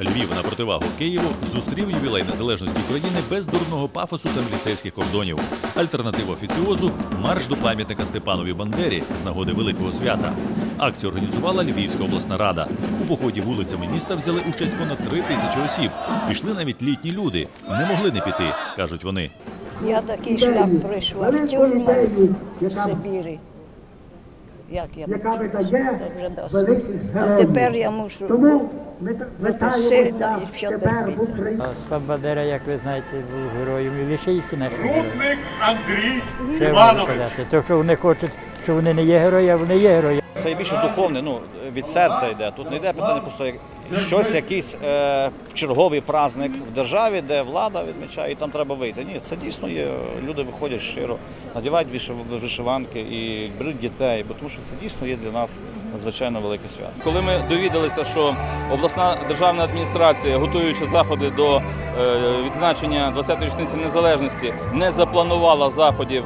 Львів на противагу Києву зустрів ювілей незалежності України без дурного пафосу та міліцейських кордонів. Альтернатива офіціозу марш до пам'ятника Степанові Бандері з нагоди великого свята. Акцію організувала Львівська обласна рада. У поході вулицями міста взяли участь понад три тисячі осіб. Пішли навіть літні люди. Не могли не піти, кажуть вони. Я такий шлях пройшла в тюрму в Сибірі. Як я Це вже досить. А тепер я мушу Вітаємо сильна і все терпіти. Україні. Бандера, як ви знаєте, був героєм і лишився нашим героєм. Рудник Андрій Іванович. То, що вони хочуть, що вони не є герої, а вони є герої. Це більше духовне, ну від серця йде. Тут не йде питання просто щось, якийсь е, черговий праздник в державі, де влада відмічає, і там треба вийти. Ні, це дійсно є. Люди виходять щиро, надівають вишив- вишиванки і беруть дітей, бо тому що це дійсно є для нас надзвичайно велике свято. Коли ми довідалися, що обласна державна адміністрація, готуючи заходи до е, відзначення 20-ї річниці незалежності, не запланувала заходів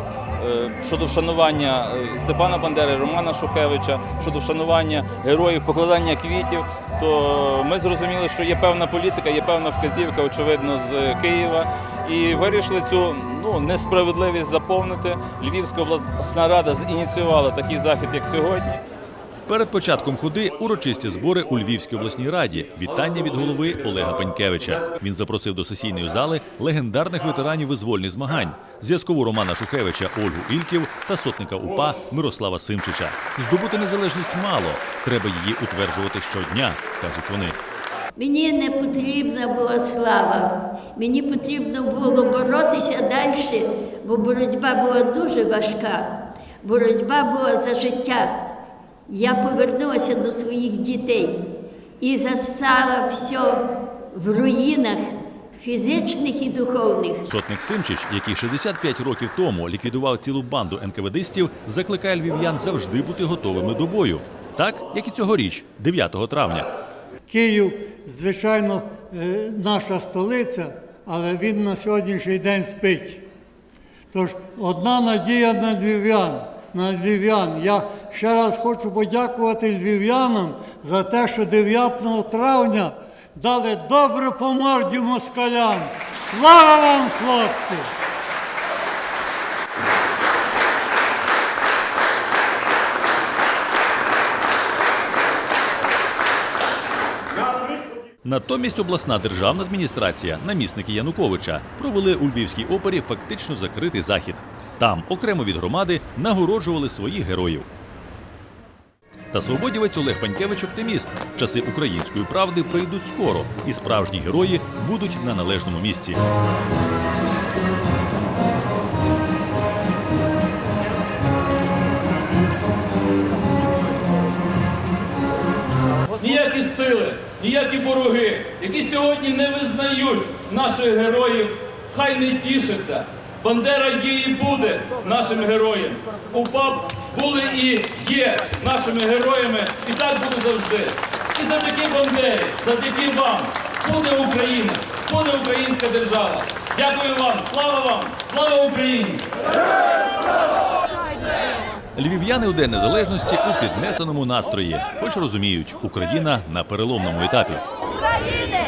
щодо вшанування е, Степана Бандери, Романа Шухевича, щодо вшанування героїв, покладання квітів, то ми зрозуміли, що є певна політика, є певна вказівка, очевидно, з Києва. І вирішили цю ну несправедливість заповнити. Львівська обласна рада зініціювала такий захід, як сьогодні. Перед початком ходи урочисті збори у Львівській обласній раді. Вітання від голови Олега Пенькевича. Він запросив до сесійної зали легендарних ветеранів визвольних змагань, зв'язкову Романа Шухевича Ольгу Ільків та сотника УПА Мирослава Симчича. Здобути незалежність мало, треба її утверджувати щодня, кажуть вони. Мені не потрібна була слава, мені потрібно було боротися далі, бо боротьба була дуже важка. Боротьба була за життя. Я повернулася до своїх дітей і застала все в руїнах фізичних і духовних. Сотник Симчич, який 65 років тому ліквідував цілу банду НКВДистів, закликає львів'ян завжди бути готовими до бою. Так, як і цьогоріч, 9 травня. Київ, звичайно, е, наша столиця, але він на сьогоднішній день спить. Тож одна надія на львів'ян. На львів'ян. Я ще раз хочу подякувати львів'янам за те, що 9 травня дали добре по морді москалям. Слава вам, хлопці! Натомість обласна державна адміністрація, намісники Януковича, провели у Львівській опері фактично закритий захід. Там, окремо від громади, нагороджували своїх героїв. Та свободівець Олег Панькевич оптиміст. Часи української правди прийдуть скоро, і справжні герої будуть на належному місці. ніякі сили, ніякі вороги, які сьогодні не визнають наших героїв, хай не тішаться. Бандера є і буде нашим героєм. УПА були і є нашими героями, і так буде завжди. І завдяки Бандері, завдяки вам буде Україна, буде українська держава. Дякую вам, слава вам, слава Україні! Львів'яни у День Незалежності у піднесеному настрої, хоч розуміють, Україна на переломному етапі. України!